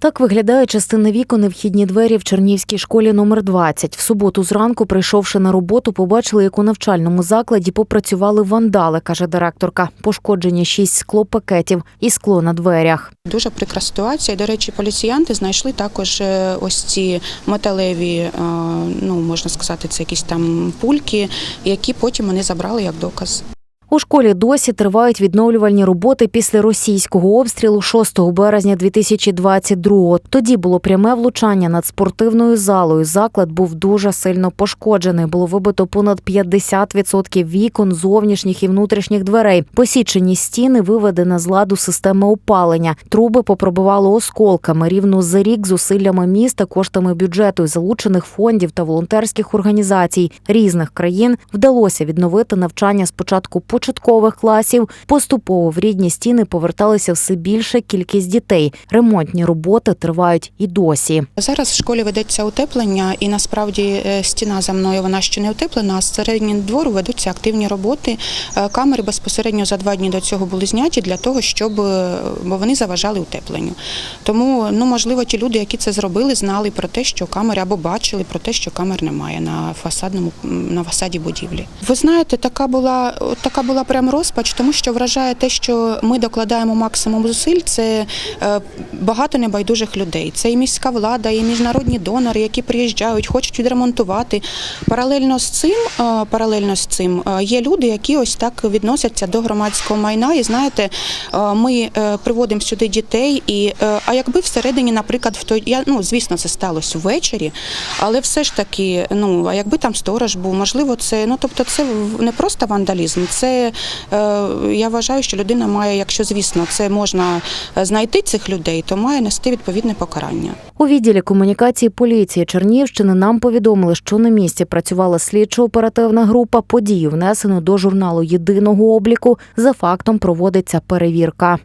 Так виглядає частина вікон і вхідні двері в Чернівській школі номер 20. В суботу зранку, прийшовши на роботу, побачили, як у навчальному закладі попрацювали вандали, каже директорка. Пошкоджені шість склопакетів і скло на дверях. Дуже прикра ситуація. До речі, поліціянти знайшли також е, ось ці металеві, е, ну можна сказати, це якісь там пульки, які потім вони забрали як доказ. У школі досі тривають відновлювальні роботи після російського обстрілу 6 березня 2022-го. Тоді було пряме влучання над спортивною залою. Заклад був дуже сильно пошкоджений. Було вибито понад 50% вікон, зовнішніх і внутрішніх дверей. Посічені стіни виведена з ладу система опалення. Труби попробувало осколками. Рівно за рік зусиллями міста, коштами бюджету залучених фондів та волонтерських організацій різних країн вдалося відновити навчання спочатку початкових класів. Поступово в рідні стіни поверталися все більша кількість дітей. Ремонтні роботи тривають і досі. Зараз в школі ведеться утеплення, і насправді е, стіна за мною вона ще не утеплена. А з середнього двору ведуться активні роботи. Е, Камери безпосередньо за два дні до цього були зняті для того, щоб е, бо вони заважали утепленню. Тому ну можливо, ті люди, які це зробили, знали про те, що камери або бачили про те, що камер немає на фасадному на фасаді будівлі. Ви знаєте, така була така була прям розпач, тому що вражає те, що ми докладаємо максимум зусиль. Це е, багато небайдужих людей. Це і міська влада, і міжнародні донори, які приїжджають, хочуть відремонтувати. Паралельно з цим, е, паралельно з цим е, є люди, які ось так відносяться до громадського майна. І знаєте, ми приводимо сюди дітей. І а якби всередині, наприклад, в той я ну звісно, це сталося ввечері, але все ж таки, ну а якби там сторож був, можливо, це ну тобто, це не просто вандалізм, це е, я вважаю, що людина має, якщо звісно, це можна е, знайти цих людей, то має нести відповідне покарання. У відділі комунікації поліції Чернігівщини нам повідомили, що на місці працювала слідчо-оперативна група. Подію внесено до журналу єдиного обліку. За фактом проводиться перевірка.